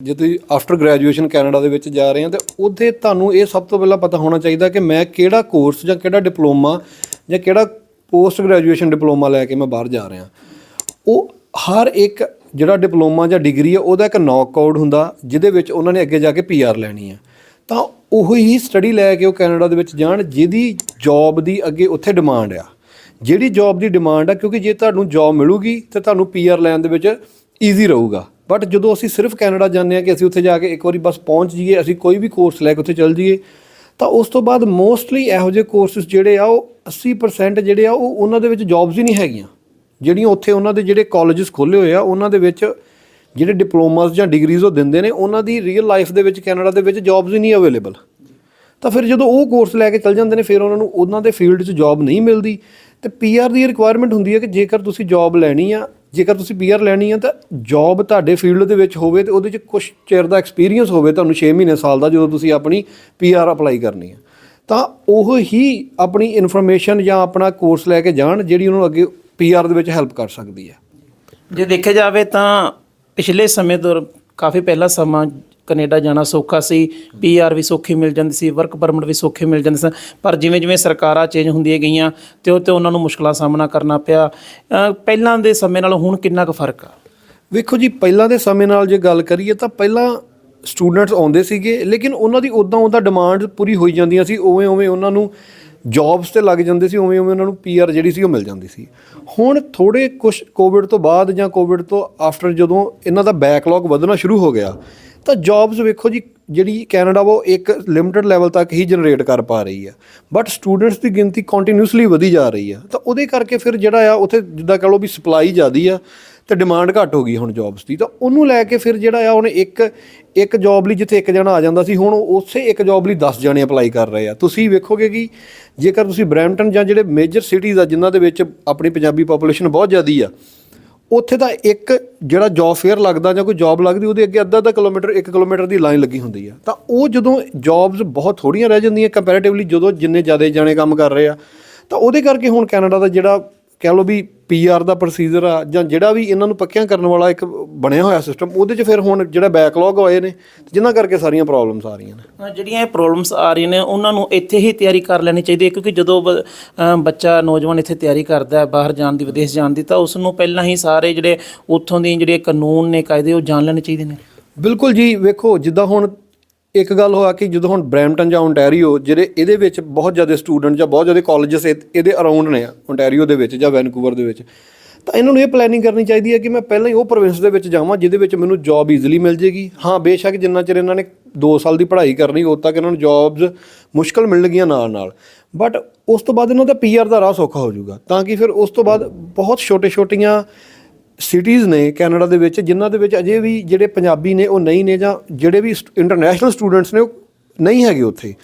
ਜੇ ਤੁਸੀਂ after graduation Canada ਦੇ ਵਿੱਚ ਜਾ ਰਹੇ ਹੋ, ਤੇ ਉੱਥੇ ਤੁਹਾਨੂੰ ਇਹ ਸਭ ਤੋਂ ਪਹਿਲਾਂ ਪਤਾ ਹੋਣਾ ਚਾਹੀਦਾ ਕਿ ਮੈਂ ਕਿਹੜਾ ਕੋਰਸ ਜਾਂ ਕਿਹੜਾ ਡਿਪਲੋਮਾ ਜਾਂ ਕਿਹੜਾ ਪੋਸਟ ਗ੍ਰੈਜੂਏਸ਼ਨ ਡਿਪਲੋਮਾ ਲੈ ਕੇ ਮੈਂ ਬਾਹਰ ਜਾ ਰਿਹਾ। ਉਹ ਹਰ ਇੱਕ ਜਿਹੜਾ ਡਿਪਲੋਮਾ ਜਾਂ ਡਿਗਰੀ ਹੈ ਉਹਦਾ ਇੱਕ ਨੌਕਆਊਟ ਹੁੰਦਾ, ਜਿਹਦੇ ਵਿੱਚ ਉਹਨਾਂ ਨੇ ਅੱਗੇ ਜਾ ਕੇ ਪੀਆਰ ਲੈਣੀ ਹੈ ਤਾਂ ਉਹ ਹੀ ਸਟੱਡੀ ਲੈ ਕੇ ਉਹ ਕੈਨੇਡਾ ਦੇ ਵਿੱਚ ਜਾਣ, ਜਿਹਦੀ ਜੌਬ ਦੀ ਅੱਗੇ ਉੱਥੇ ਡਿਮਾਂਡ ਆ। ਜਿਹੜੀ ਜੌਬ ਦੀ ਡਿਮਾਂਡ ਆ, ਕਿਉਂਕਿ ਜੇ ਤੁਹਾਨੂੰ ਜੌਬ ਮਿਲੂਗੀ, ਤੇ ਤੁਹਾਨੂੰ ਪੀਆਰ ਲੈਣ ਦੇ ਵਿੱਚ ਈਜ਼ੀ ਰਹੂਗਾ। ਬਟ ਜਦੋਂ ਅਸੀਂ ਸਿਰਫ ਕੈਨੇਡਾ ਜਾਂਦੇ ਆ ਕਿ ਅਸੀਂ ਉੱਥੇ ਜਾ ਕੇ ਇੱਕ ਵਾਰੀ ਬਸ ਪਹੁੰਚ ਜਾਈਏ, ਅਸੀਂ ਕੋਈ ਵੀ ਕੋਰਸ ਲੈ ਕੇ ਉੱਥੇ ਚੱਲ ਜਾਈਏ, ਤਾਂ ਉਸ ਤੋਂ ਬਾਅਦ ਮੋਸਟਲੀ ਇਹੋ ਜਿਹੇ ਕੋਰਸਸ ਜਿਹੜੇ ਆ ਉਹ 80% ਜਿਹੜੇ ਆ ਉਹ ਉਹਨਾਂ ਦੇ ਵਿੱਚ ਜੌਬਸ ਹੀ ਨਹੀਂ ਹੈਗੀਆਂ। ਜਿਹੜੀਆਂ ਉੱਥੇ ਉਹਨਾਂ ਦੇ ਜਿਹੜੇ ਕਾਲਜਸ ਖੋਲੇ ਹੋਏ ਆ, ਉਹਨਾਂ ਦੇ ਵਿੱਚ ਜਿਹੜੇ ਡਿਪਲੋਮਾਸ ਜਾਂ ਡਿਗਰੀਜ਼ ਉਹ ਦਿੰਦੇ ਨੇ, ਉਹਨਾਂ ਦੀ ਰੀਅਲ ਲਾਈਫ ਦੇ ਵਿੱਚ ਕੈਨੇਡਾ ਦੇ ਵਿੱਚ ਜੌਬਸ ਹੀ ਨਹੀਂ ਅਵੇਲੇਬਲ ਤਾਂ ਫਿਰ ਜਦੋਂ ਉਹ ਕੋਰਸ ਲੈ ਕੇ ਚੱਲ ਜਾਂਦੇ ਨੇ, ਫਿਰ ਉਹਨਾਂ ਨੂੰ ਉਹਨਾਂ ਦੇ ਫੀਲਡ 'ਚ ਜੌਬ ਨਹੀਂ ਮਿਲਦੀ। ਤੇ ਪੀਆਰ ਦੀ ਰਿਕੁਆਇਰਮੈਂਟ ਹੁੰਦੀ ਹੈ ਕਿ ਜੇਕਰ ਤੁਸੀਂ ਜੌਬ ਲੈਣੀ ਆ ਜੇਕਰ ਤੁਸੀਂ ਪੀਆਰ ਲੈਣੀ ਹੈ ਤਾਂ ਜੌਬ ਤੁਹਾਡੇ ਫੀਲਡ ਦੇ ਵਿੱਚ ਹੋਵੇ ਤੇ ਉਹਦੇ 'ਚ ਕੁਝ ਚਿਰ ਦਾ ਐਕਸਪੀਰੀਅੰਸ ਹੋਵੇ ਤੁਹਾਨੂੰ 6 ਮਹੀਨੇ ਸਾਲ ਦਾ ਜਦੋਂ ਤੁਸੀਂ ਆਪਣੀ ਪੀਆਰ ਅਪਲਾਈ ਕਰਨੀ ਹੈ ਤਾਂ ਉਹ ਹੀ ਆਪਣੀ ਇਨਫੋਰਮੇਸ਼ਨ ਜਾਂ ਆਪਣਾ ਕੋਰਸ ਲੈ ਕੇ ਜਾਣ ਜਿਹੜੀ ਉਹਨੂੰ ਨੂੰ ਅੱਗੇ ਪੀਆਰ ਦੇ ਵਿੱਚ ਹੈਲਪ ਕਰ ਸਕਦੀ ਹੈ ਜੇ ਦੇਖਿਆ ਜਾਵੇ ਤਾਂ ਪਿਛਲੇ ਸਮੇਂ ਤੋਂ ਕਾਫੀ ਪਹਿਲਾ ਸਮਾਂ ਕੈਨੇਡਾ ਜਾਣਾ ਸੌਖਾ ਸੀ ਪੀਆਰ ਵੀ ਸੌਖੀ ਮਿਲ ਜਾਂਦੀ ਸੀ ਵਰਕ ਪਰਮਿਟ ਵੀ ਸੌਖੇ ਮਿਲ ਜਾਂਦੇ ਸਨ, ਪਰ ਜਿਵੇਂ ਜਿਵੇਂ ਸਰਕਾਰਾਂ ਚੇਂਜ ਹੁੰਦੀਆਂ ਗਈਆਂ, ਤੇ ਉਹ ਤੇ ਉਹਨਾਂ ਨੂੰ ਮੁਸ਼ਕਲਾਂ ਦਾ ਸਾਹਮਣਾ ਕਰਨਾ ਪਿਆ। ਪਹਿਲਾਂ ਦੇ ਸਮੇਂ ਨਾਲ ਹੁਣ ਕਿੰਨਾ ਕੁ ਫ਼ਰਕ ਆ? ਵੇਖੋ ਜੀ, ਪਹਿਲਾਂ ਦੇ ਸਮੇਂ ਨਾਲ ਜੇ ਗੱਲ ਕਰੀਏ ਤਾਂ ਪਹਿਲਾਂ ਸਟੂਡੈਂਟਸ ਆਉਂਦੇ ਸੀਗੇ, ਲੇਕਿਨ ਉਹਨਾਂ ਦੀ ਉਦਾਂ ਉਦਾਂ ਡਿਮਾਂਡ ਪੂਰੀ ਹੋਈ ਜਾਂਦੀਆਂ ਸੀ, ਉਵੇਂ ਉਵੇਂ ਉਹਨਾਂ ਨੂੰ ਜੌਬਸ ਤੇ ਲੱਗ ਜਾਂਦੇ ਸੀ, ਉਵੇਂ ਉਵੇਂ ਉਹਨਾਂ ਨੂੰ ਪੀਆਰ ਜਿਹੜੀ ਸੀ ਉਹ ਮਿਲ ਜਾਂਦੀ ਸੀ। ਹੁਣ ਥੋੜੇ ਕੁਝ ਕੋਵਿਡ ਤੋਂ ਬਾਅਦ ਜਾਂ ਕੋਵਿਡ ਤੋਂ ਆਫਟਰ ਜਦੋਂ ਇਹਨਾਂ ਦਾ ਬੈਕਲੌਗ ਵਧਣਾ ਸ਼ੁਰੂ ਹੋ ਗਿਆ ਤਾਂ ਜੌਬਸ ਵੇਖੋ ਜੀ, ਜਿਹੜੀ ਕੈਨੇਡਾ ਵਾ, ਉਹ ਇੱਕ ਲਿਮਟਿਡ ਲੈਵਲ ਤੱਕ ਹੀ ਜਨਰੇਟ ਕਰ ਪਾ ਰਹੀ ਆ। ਬਟ ਸਟੂਡੈਂਟਸ ਦੀ ਗਿਣਤੀ ਕੰਟੀਨਿਊਸਲੀ ਵਧੀ ਜਾ ਰਹੀ ਆ। ਤਾਂ ਉਹਦੇ ਕਰਕੇ ਫਿਰ ਜਿਹੜਾ ਆ, ਉੱਥੇ ਜਿੱਦਾਂ ਕਹ ਲਓ ਵੀ ਸਪਲਾਈ ਜ਼ਿਆਦੀ ਆ, ਤੇ ਡਿਮਾਂਡ ਘੱਟ ਹੋ ਗਈ ਹੁਣ ਜੌਬਸ ਦੀ। ਤਾਂ ਉਹਨੂੰ ਲੈ ਕੇ ਫਿਰ ਜਿਹੜਾ ਆ, ਉਹਨੇ ਇੱਕ ਇੱਕ ਜੌਬ ਲਈ ਜਿੱਥੇ ਇੱਕ ਜਣਾ ਆ ਜਾਂਦਾ ਸੀ, ਹੁਣ ਉਸੇ ਇੱਕ ਜੌਬ ਲਈ 10 ਜਣੇ ਅਪਲਾਈ ਕਰ ਰਹੇ ਆ। ਤੁਸੀਂ ਵੇਖੋਗੇ ਕਿ ਜੇਕਰ ਤੁਸੀਂ ਬਰੈਂਪਟਨ ਜਾਂ ਜਿਹੜੇ ਮੇਜਰ ਸਿਟੀਜ਼ ਆ, ਜਿਨ੍ਹਾਂ ਦੇ ਵਿੱਚ ਆਪਣੀ ਪੰਜਾਬੀ ਪੋਪੂਲੇਸ਼ਨ ਬਹੁਤ ਜ਼ਿਆਦੀ ਆ ਉੱਥੇ ਤਾਂ ਇੱਕ ਜਿਹੜਾ ਜੌਬ ਫੇਅਰ ਲੱਗਦਾ ਜਾਂ ਕੋਈ ਜੌਬ ਲੱਗਦੀ, ਉਹਦੇ ਅੱਗੇ ਅੱਧਾ ਅੱਧਾ ਕਿਲੋਮੀਟਰ 1 ਕਿਲੋਮੀਟਰ ਦੀ ਲਾਈਨ ਲੱਗੀ ਹੁੰਦੀ ਆ। ਤਾਂ ਉਹ ਜਦੋਂ ਜੌਬਸ ਬਹੁਤ ਥੋੜੀਆਂ ਰਹਿ ਜਾਂਦੀਆਂ ਕੰਪੈਰੀਟਿਵਲੀ ਜਦੋਂ ਜਿੰਨੇ ਜ਼ਿਆਦਾ ਜਾਣੇ ਕੰਮ ਕਰ ਰਹੇ ਆ, ਤਾਂ ਉਹਦੇ ਕਰਕੇ ਹੁਣ ਕੈਨੇਡਾ ਦਾ ਜਿਹੜਾ ਕਹਿ ਲਓ ਵੀ ਪੀਆਰ ਦਾ ਪ੍ਰੋਸੀਜਰ ਆ ਜਾਂ ਜਿਹੜਾ ਵੀ ਇਹਨਾਂ ਨੂੰ ਪੱਕਿਆਂ ਕਰਨ ਵਾਲਾ ਇੱਕ ਬਣਿਆ ਹੋਇਆ ਸਿਸਟਮ ਉਹਦੇ 'ਚ ਫਿਰ ਹੁਣ ਜਿਹੜਾ ਬੈਕਲੌਗ ਹੋਏ ਨੇ ਜਿਨ੍ਹਾਂ ਕਰਕੇ ਸਾਰੀਆਂ ਪ੍ਰੋਬਲਮਸ ਆ ਰਹੀਆਂ ਨੇ। ਜਿਹੜੀਆਂ ਇਹ ਪ੍ਰੋਬਲਮਸ ਆ ਰਹੀਆਂ ਨੇ ਉਹਨਾਂ ਨੂੰ ਇੱਥੇ ਹੀ ਤਿਆਰੀ ਕਰ ਲੈਣੀ ਚਾਹੀਦੀ ਹੈ ਕਿਉਂਕਿ ਜਦੋਂ ਬੱਚਾ ਨੌਜਵਾਨ ਇੱਥੇ ਤਿਆਰੀ ਕਰਦਾ ਹੈ ਬਾਹਰ ਜਾਣ ਦੀ ਵਿਦੇਸ਼ ਜਾਣ ਦੀ ਤਾਂ ਉਸ ਨੂੰ ਪਹਿਲਾਂ ਹੀ ਸਾਰੇ ਜਿਹੜੇ ਉੱਥੋਂ ਦੀ ਜਿਹੜੇ ਕਾਨੂੰਨ ਨੇ ਕਾਇਦੇ ਉਹ ਜਾਣ ਲੈਣੇ ਚਾਹੀਦੇ ਨੇ। ਬਿਲਕੁਲ ਜੀ ਵੇਖੋ ਜਿੱਦਾਂ ਹੁਣ ਇੱਕ ਗੱਲ ਹੋਇਆ ਕਿ ਜਦੋਂ ਹੁਣ ਬਰੈਂਪਟਨ ਜਾਂ ਓਨਟਾਰੀਓ ਜਿਹੜੇ ਇਹਦੇ ਵਿੱਚ ਬਹੁਤ ਜ਼ਿਆਦਾ ਸਟੂਡੈਂਟ ਜਾਂ ਬਹੁਤ ਜ਼ਿਆਦਾ ਕਾਲਜਸ ਇਹਦੇ ਅਰਾਊਂਡ ਨੇ ਓਨਟਾਰੀਓ ਦੇ ਵਿੱਚ ਜਾਂ ਵੈਨਕੂਵਰ ਦੇ ਵਿੱਚ, ਤਾਂ ਇਹਨਾਂ ਨੂੰ ਇਹ ਪਲੈਨਿੰਗ ਕਰਨੀ ਚਾਹੀਦੀ ਹੈ ਕਿ ਮੈਂ ਪਹਿਲਾਂ ਹੀ ਉਹ ਪ੍ਰੋਵਿੰਸ ਦੇ ਵਿੱਚ ਜਾਵਾਂ ਜਿਹਦੇ ਵਿੱਚ ਮੈਨੂੰ ਜੌਬ ਈਜ਼ੀਲੀ ਮਿਲ ਜੇਗੀ। ਹਾਂ, ਬੇਸ਼ੱਕ ਜਿੰਨਾ ਚਿਰ ਇਹਨਾਂ ਨੇ 2 ਸਾਲ ਦੀ ਪੜ੍ਹਾਈ ਕਰਨੀ, ਉਦੋਂ ਤੱਕ ਇਹਨਾਂ ਨੂੰ ਜੌਬਸ ਮੁਸ਼ਕਲ ਮਿਲਣਗੀਆਂ ਨਾਲ ਨਾਲ ਬਟ ਉਸ ਤੋਂ ਬਾਅਦ ਇਹਨਾਂ ਦਾ ਪੀਆਰ ਦਾ ਰਾਹ ਸੌਖਾ ਹੋ ਜਾਊਗਾ। ਤਾਂ ਕਿ ਫਿਰ ਉਸ ਤੋਂ ਬਾਅਦ ਬਹੁਤ ਛੋਟੇ-ਛੋਟੀਆਂ ਸਿਟੀਜ਼ ਨੇ ਕੈਨੇਡਾ ਦੇ ਵਿੱਚ, ਜਿਨ੍ਹਾਂ ਦੇ ਵਿੱਚ ਅਜੇ ਵੀ ਜਿਹੜੇ ਪੰਜਾਬੀ ਨੇ, ਉਹ ਨਹੀਂ ਨੇ ਜਾਂ ਜਿਹੜੇ ਵੀ ਇੰਟਰਨੈਸ਼ਨਲ ਸਟੂਡੈਂਟਸ ਨੇ, ਉਹ ਨਹੀਂ ਹੈਗੇ ਉੱਥੇ।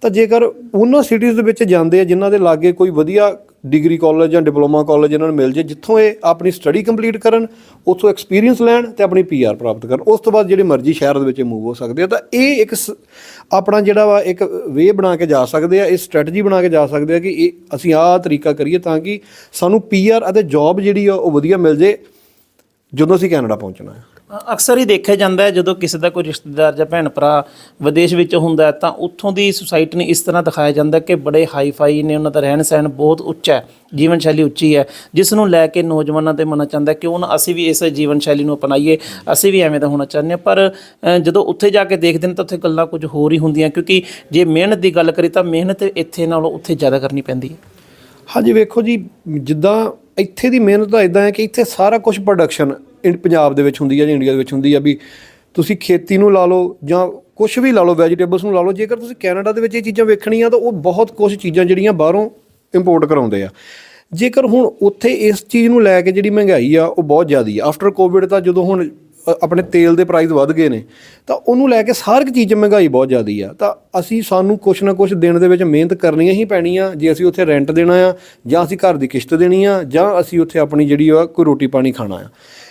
ਤਾਂ ਜੇਕਰ ਉਹਨਾਂ ਸਿਟੀਜ਼ ਦੇ ਵਿੱਚ ਜਾਂਦੇ ਆ, ਜਿਨ੍ਹਾਂ ਦੇ ਲਾਗੇ ਕੋਈ ਵਧੀਆ ਡਿਗਰੀ ਕਾਲਜ ਜਾਂ ਡਿਪਲੋਮਾ ਕਾਲਜ ਇਹਨਾਂ ਨੂੰ ਮਿਲ ਜੇ, ਜਿੱਥੋਂ ਇਹ ਆਪਣੀ ਸਟੱਡੀ ਕੰਪਲੀਟ ਕਰਨ, ਉੱਥੋਂ ਐਕਸਪੀਰੀਅੰਸ ਲੈਣ ਤੇ ਆਪਣੀ ਪੀਆਰ ਪ੍ਰਾਪਤ ਕਰਨ, ਉਸ ਤੋਂ ਬਾਅਦ ਜਿਹੜੇ ਮਰਜ਼ੀ ਸ਼ਹਿਰ ਦੇ ਵਿੱਚ ਮੂਵ ਹੋ ਸਕਦੇ ਆ। ਤਾਂ ਇਹ ਇੱਕ ਸ- ਆਪਣਾ ਜਿਹੜਾ ਵਾ ਇੱਕ ਵੇ ਬਣਾ ਕੇ ਜਾ ਸਕਦੇ ਆ, ਇਹ ਸਟ੍ਰੈਟਜੀ ਬਣਾ ਕੇ ਜਾ ਸਕਦੇ ਆ ਕਿ ਇਹ ਅਸੀਂ ਆਹ ਤਰੀਕਾ ਕਰੀਏ ਤਾਂ ਕਿ ਸਾਨੂੰ ਪੀਆਰ ਅਤੇ ਜੌਬ ਜਿਹੜੀ ਆ, ਉਹ ਵਧੀਆ ਮਿਲ ਜੇ। ਜਦੋਂ ਅਸੀਂ ਕੈਨੇਡਾ ਪਹੁੰਚਣਾ ਹੈ। ਅਕਸਰ ਹੀ ਦੇਖਿਆ ਜਾਂਦਾ ਹੈ ਜਦੋਂ ਕਿਸੇ ਦਾ ਕੋਈ ਰਿਸ਼ਤੇਦਾਰ ਜਾਂ ਭੈਣ ਭਰਾ ਵਿਦੇਸ਼ ਵਿੱਚ ਹੁੰਦਾ ਹੈ ਤਾਂ ਉੱਥੋਂ ਦੀ ਸੁਸਾਇਟੀ ਨੂੰ ਇਸ ਤਰ੍ਹਾਂ ਦਿਖਾਇਆ ਜਾਂਦਾ ਕਿ ਬੜੇ ਹਾਈ ਫਾਈ ਨੇ ਉਹਨਾਂ ਦਾ ਰਹਿਣ ਸਹਿਣ ਬਹੁਤ ਉੱਚਾ ਹੈ ਜੀਵਨ ਸ਼ੈਲੀ ਉੱਚੀ ਹੈ। ਜਿਸ ਨੂੰ ਲੈ ਕੇ ਨੌਜਵਾਨਾਂ ਤੇ ਮਨ ਚਾਹੁੰਦਾ ਕਿ ਉਹਨਾਂ ਅਸੀਂ ਵੀ ਇਸ ਜੀਵਨ ਸ਼ੈਲੀ ਨੂੰ ਅਪਣਾਈਏ ਅਸੀਂ ਵੀ ਐਵੇਂ ਦਾ ਹੋਣਾ ਚਾਹੁੰਦੇ ਹਾਂ। ਪਰ ਜਦੋਂ ਉੱਥੇ ਜਾ ਕੇ ਦੇਖਦੇ ਨੇ ਤਾਂ ਉੱਥੇ ਗੱਲਾਂ ਕੁਝ ਹੋਰ ਹੀ ਹੁੰਦੀਆਂ ਕਿਉਂਕਿ ਜੇ ਮਿਹਨਤ ਦੀ ਗੱਲ ਕਰੀ ਤਾਂ ਮਿਹਨਤ ਇੱਥੇ ਨਾਲੋਂ ਉੱਥੇ ਜ਼ਿਆਦਾ ਕਰਨੀ ਪੈਂਦੀ ਹੈ। ਹਾਂਜੀ ਵੇਖੋ ਜੀ ਜਿੱਦਾਂ ਇੱਥੇ ਦੀ ਮਿਹਨਤ ਤਾਂ ਇਦਾਂ ਹੈ ਕਿ ਇੱਥੇ ਸਾਰਾ ਕੁਝ ਪ੍ਰੋਡਕਸ਼ਨ ਪੰਜਾਬ ਦੇ ਵਿੱਚ ਹੁੰਦੀ ਹੈ ਜਾਂ ਇੰਡੀਆ ਦੇ ਵਿੱਚ ਹੁੰਦੀ ਆ ਵੀ ਤੁਸੀਂ ਖੇਤੀ ਨੂੰ ਲਾ ਲਓ ਜਾਂ ਕੁਝ ਵੀ ਲਾ ਲਓ ਵੈਜੀਟੇਬਲਸ ਨੂੰ ਲਾ ਲਓ, ਜੇਕਰ ਤੁਸੀਂ ਕੈਨੇਡਾ ਦੇ ਵਿੱਚ ਇਹ ਚੀਜ਼ਾਂ ਵੇਖਣੀਆਂ ਤਾਂ ਉਹ ਬਹੁਤ ਕੁਝ ਚੀਜ਼ਾਂ ਜਿਹੜੀਆਂ ਬਾਹਰੋਂ ਇੰਪੋਰਟ ਕਰਾਉਂਦੇ ਆ। ਜੇਕਰ ਹੁਣ ਉੱਥੇ ਇਸ ਚੀਜ਼ ਨੂੰ ਲੈ ਕੇ ਜਿਹੜੀ ਮਹਿੰਗਾਈ ਆ, ਉਹ ਬਹੁਤ ਜ਼ਿਆਦੀ ਆ। ਆਫਟਰ ਕੋਵਿਡ ਤਾਂ ਜਦੋਂ ਹੁਣ ਆਪਣੇ ਤੇਲ ਦੇ ਪ੍ਰਾਈਸ ਵੱਧ ਗਏ ਨੇ, ਤਾਂ ਉਹਨੂੰ ਲੈ ਕੇ ਹਰ ਇੱਕ ਚੀਜ਼ 'ਚ ਮਹਿੰਗਾਈ ਬਹੁਤ ਜ਼ਿਆਦੀ ਆ। ਤਾਂ ਅਸੀਂ ਸਾਨੂੰ ਕੁਛ ਨਾ ਕੁਛ ਦਿਨ ਦੇ ਵਿੱਚ ਮਿਹਨਤ ਕਰਨੀਆਂ ਹੀ ਪੈਣੀਆਂ, ਜੇ ਅਸੀਂ ਉੱਥੇ ਰੈਂਟ ਦੇਣਾ ਆ ਜਾਂ ਅਸੀਂ ਘਰ ਦੀ ਕਿਸ਼ਤ ਦੇਣੀ ਆ ਜਾਂ ਅਸੀਂ ਉੱਥੇ ਆਪਣੀ ਜਿਹੜੀ ਆ, ਕੋਈ ਰੋਟੀ ਪਾਣੀ ਖਾਣਾ ਆ।